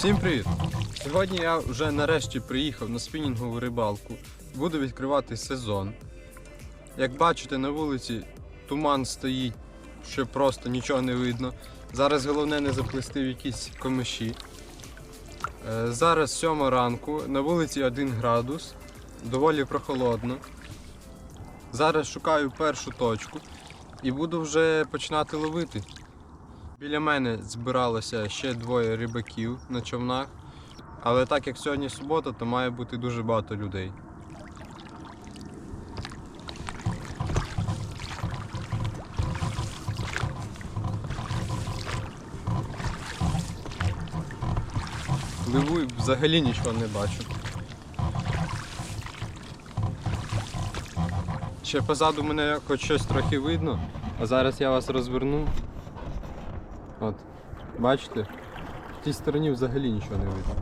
Всім привіт! Сьогодні я вже нарешті приїхав на спінінгову рибалку. Буду відкривати сезон. Як бачите, на вулиці туман стоїть, що просто нічого не видно. Зараз головне не заплести в якісь комиші. Е, Зараз 7 ранку, на вулиці 1 градус, доволі прохолодно. Зараз шукаю першу точку і буду вже починати ловити. Біля мене збиралося ще двоє рибаків на човнах, але так як сьогодні субота, то має бути дуже багато людей. Пливу і взагалі нічого не бачу. Ще позаду мене хоч щось трохи видно, а зараз я вас розверну. От, бачите? В тій стороні взагалі нічого не видно.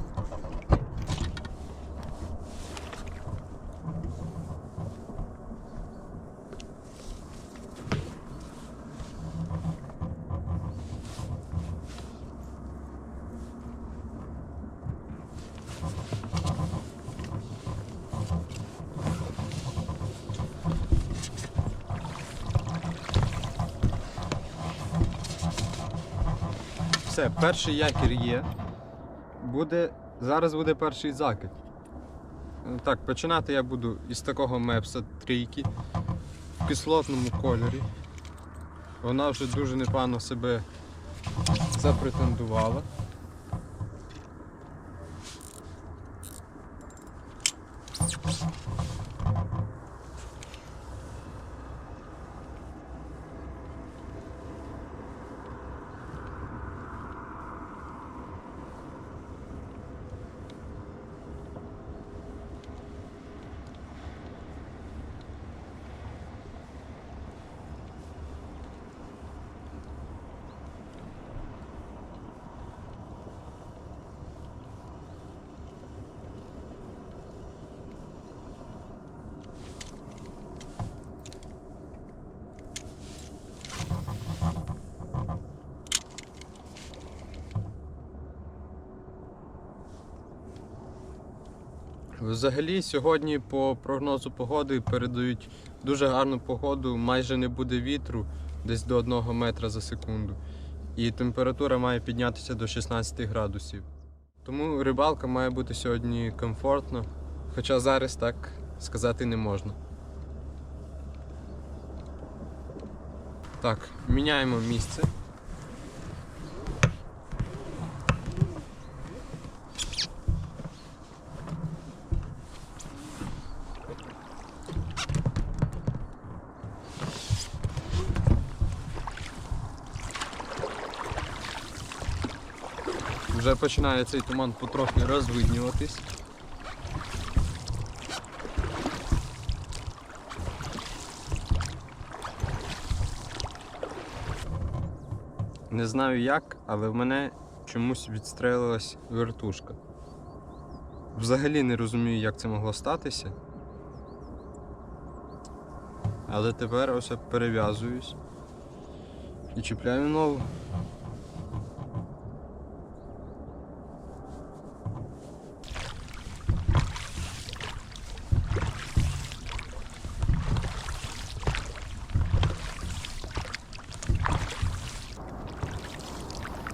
Все, перший якір є. Буде, зараз буде перший закид. Так, починати я буду із такого мепса трійки в кислотному кольорі. Вона вже дуже непогано себе запретендувала. Взагалі сьогодні по прогнозу погоди передають дуже гарну погоду, майже не буде вітру, десь до 1 метра за секунду. І температура має піднятися до 16 градусів. Тому рибалка має бути сьогодні комфортно, хоча зараз так сказати не можна. Так, міняємо місце. Вже починає цей туман потрохи розвиднюватись. Не знаю як, але в мене чомусь відстрелилась вертушка. Взагалі не розумію, як це могло статися. Але тепер ось я перев'язуюсь і чіпляю нову.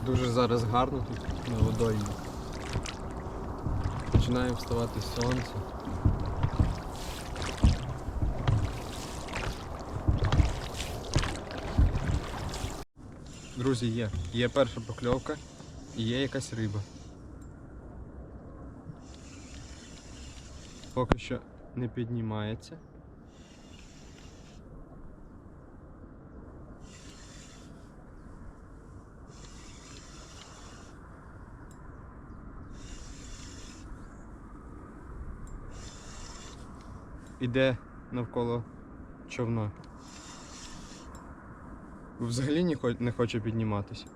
Дуже зараз гарно тут на водоймі. Починає вставати сонце. Друзі, є. Є перша покльовка і є якась риба. Поки що не піднімається. іде навколо човна. Взагалі не хоче підніматися.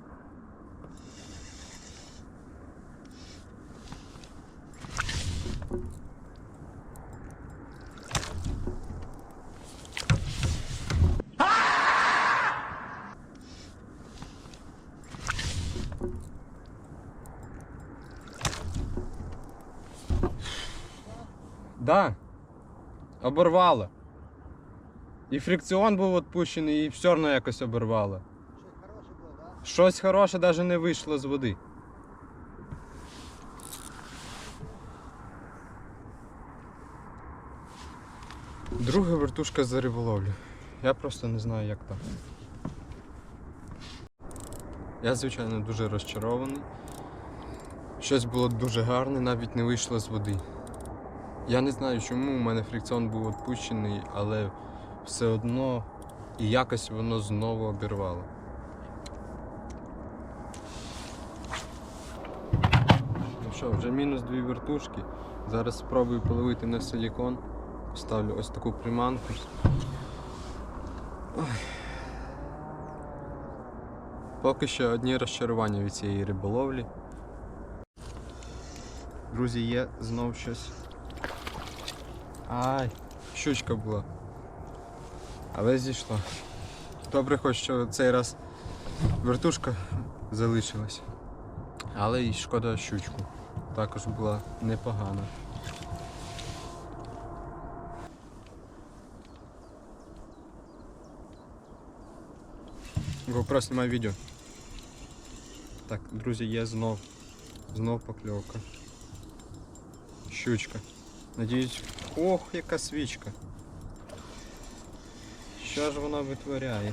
Да. Оборвало. І фрикціон був відпущений, і все одно якось оборвало. Щось хороше навіть не вийшло з води. Друга вертушка за риболовлю. Я просто не знаю, як так. Я, звичайно, дуже розчарований. Щось було дуже гарне, навіть не вийшло з води. Я не знаю, чому у мене фрикціон був відпущений, але все одно і якось воно знову обірвало. Ну що, вже мінус дві вертушки. Зараз спробую половити на силікон. Ставлю ось таку приманку. Поки що одні розчарування від цієї риболовлі. Друзі, є знов щось. Ай, щучка була. Але зійшла. Добре, хоч що цей раз вертушка залишилась. Але і шкода щучку. Також була непогана. GoPro знімає відео. Так, друзі, є знов. Знов покльовка. Щучка. Надіюсь. Ох, яка свічка. Що ж вона витворяє?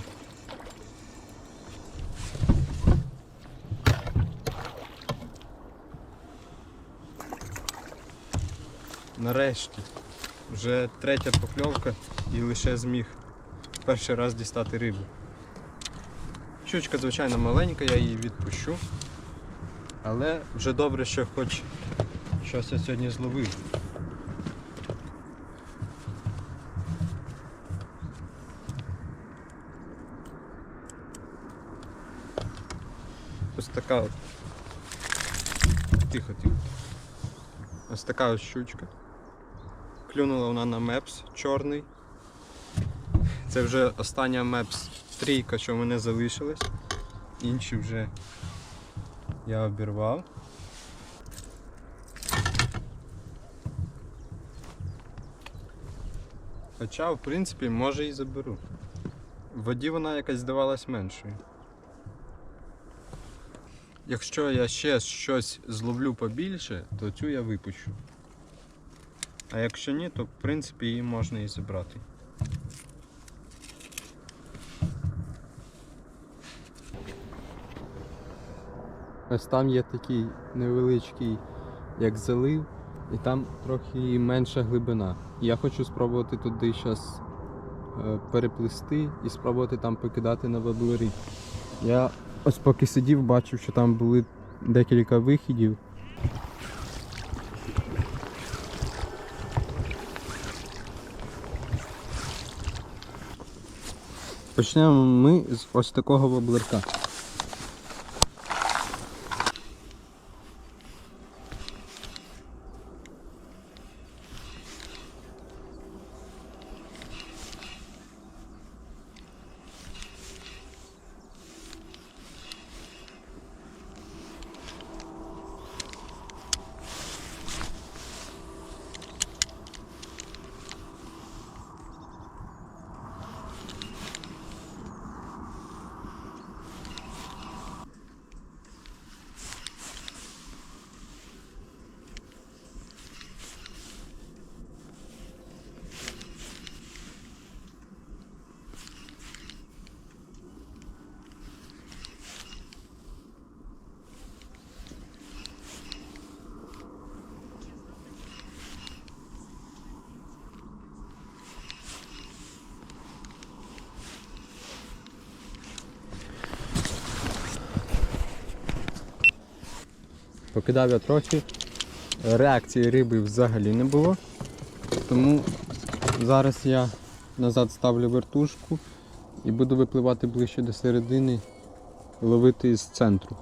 Нарешті. Вже третя покльовка і лише зміг перший раз дістати рибу. Щучка, звичайно, маленька, я її відпущу. Але вже добре, що хоч щось я сьогодні зловив. Така от. Тихо, тихо. Ось така ось щучка. Клюнула вона на мепс чорний. Це вже остання мепс трійка, що в мене залишилась. Інші вже я обірвав. Хоча, в принципі, може і заберу. В воді вона якась здавалась меншою. Якщо я ще щось зловлю побільше, то цю я випущу. А якщо ні, то в принципі її можна і забрати. Ось там є такий невеличкий, як залив, і там трохи менша глибина. Я хочу спробувати туди зараз переплисти і спробувати там покидати на воблери. Я ось поки сидів, бачив, що там були декілька вихідів. Почнемо ми з ось такого воблерка. Покидав я трохи. Реакції риби взагалі не було. Тому зараз я назад ставлю вертушку і буду випливати ближче до середини, ловити з центру.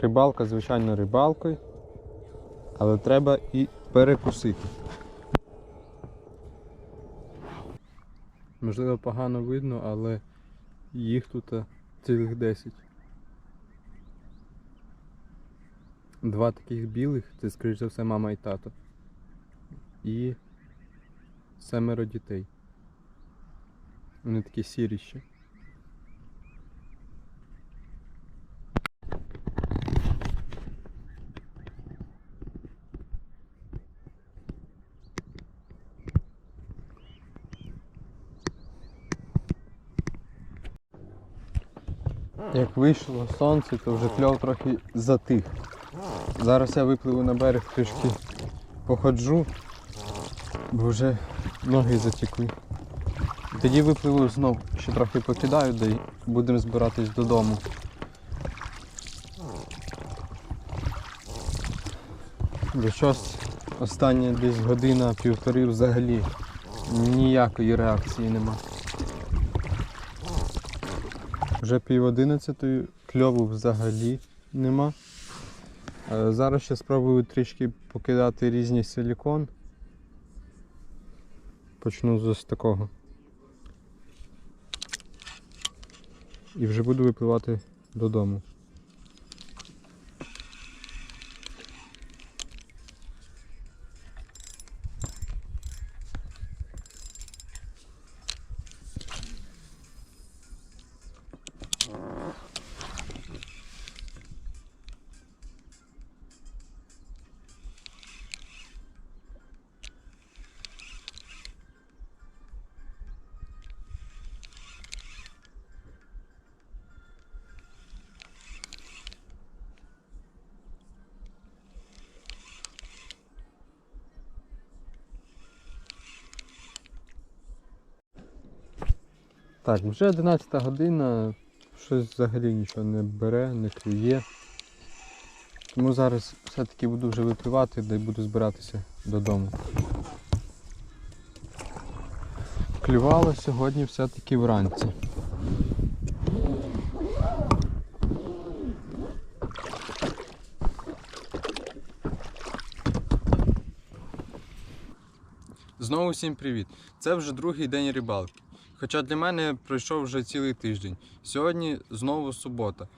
Рибалка, звичайно, рибалкою, але треба і перекусити. Можливо, погано видно, але їх тут е, цілих 10. Два таких білих, це, скоріш за все, мама і тато. І семеро дітей. Вони такі сірі ще. Як вийшло сонце, то вже кльов трохи затих. Зараз я випливу на берег трішки походжу, бо вже ноги затікли. Тоді випливу знов, ще трохи покидаю, да й будемо збиратись додому. Бо щось останнє десь година-півтори взагалі ніякої реакції нема. Вже пів одинадцятої, кльову взагалі нема. Е, Зараз ще спробую трішки покидати різні силікон. Почну з такого. І вже буду випливати додому. Так, вже 11 година, щось взагалі нічого не бере, не клює. Тому зараз все-таки буду вже випливати, де буду збиратися додому. Клювало сьогодні все-таки вранці. Знову всім привіт! Це вже другий день рибалки. Хоча для мене пройшов вже цілий тиждень. Сьогодні знову субота.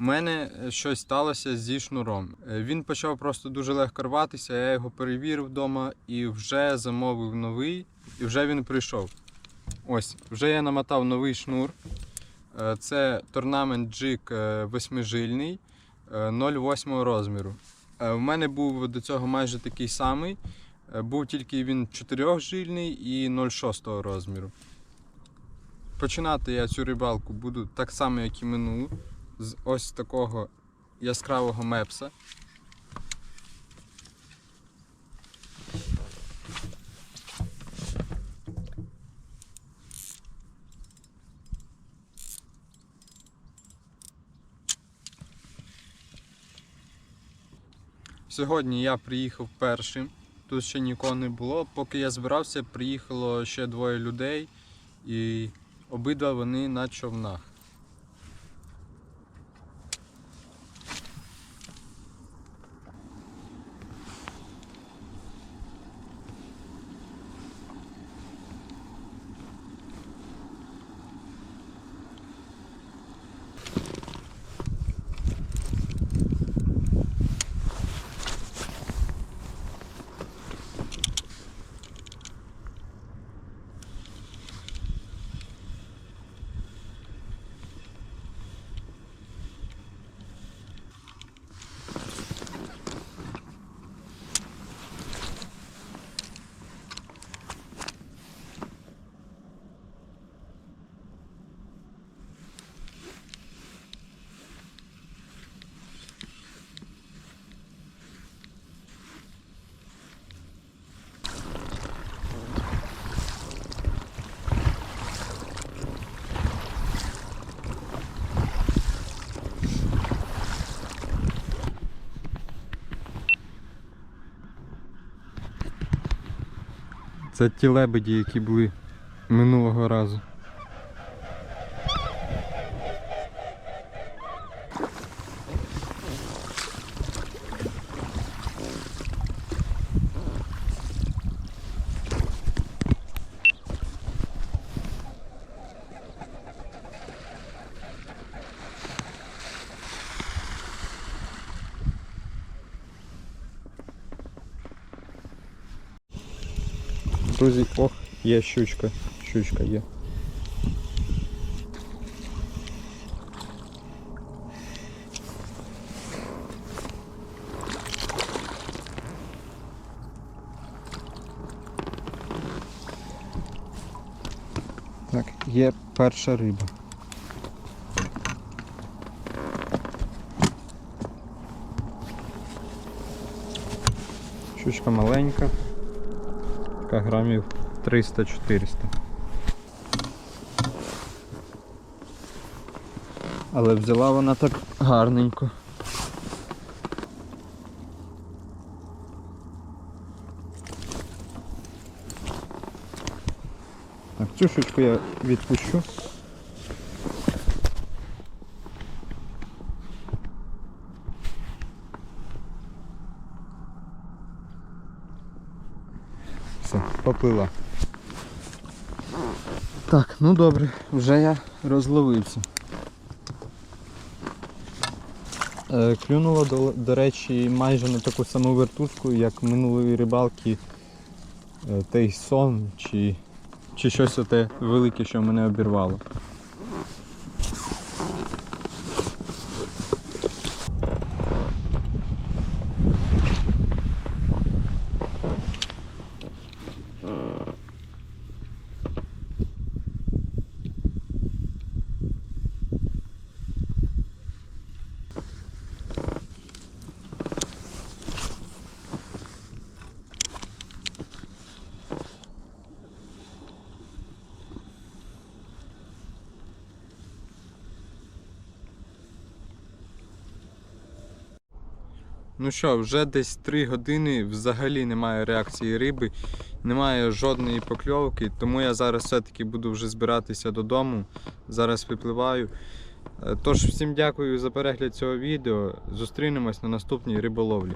У мене е, щось сталося зі шнуром. Е, Він почав просто дуже легко рватися, я його перевірив вдома і вже замовив новий, і вже він прийшов. Ось, вже я намотав новий шнур. Е, Це Jig е, восьмижильний е, 0,8 розміру. У мене був до цього майже такий самий. Був тільки він 4-жильний і 0,6 розміру. Починати я цю рибалку буду так само, як і минулу, з ось такого яскравого мепса. Сьогодні я приїхав першим. Тут ще нікого не було. Поки я збирався, приїхало ще двоє людей, і обидва вони на човнах. Це ті лебеді, які були минулого разу. Друзі, ох, є щучка. Щучка є. Так, є перша риба. Щучка маленька, така грамів 300-400. Але взяла вона так гарненько. Так, цю шучку я відпущу. Все. Так, ну добре, вже я розловився. Е, клюнуло, до, до речі, майже на таку саму вертушку, як минулої рибалки е, той сон чи, чи щось оте велике, що мене обірвало. Ну що, вже десь 3 години взагалі немає реакції риби, немає жодної покльовки, тому я зараз все-таки буду вже збиратися додому. Зараз випливаю. Е, Тож всім дякую за перегляд цього відео. Зустрінемось на наступній риболовлі.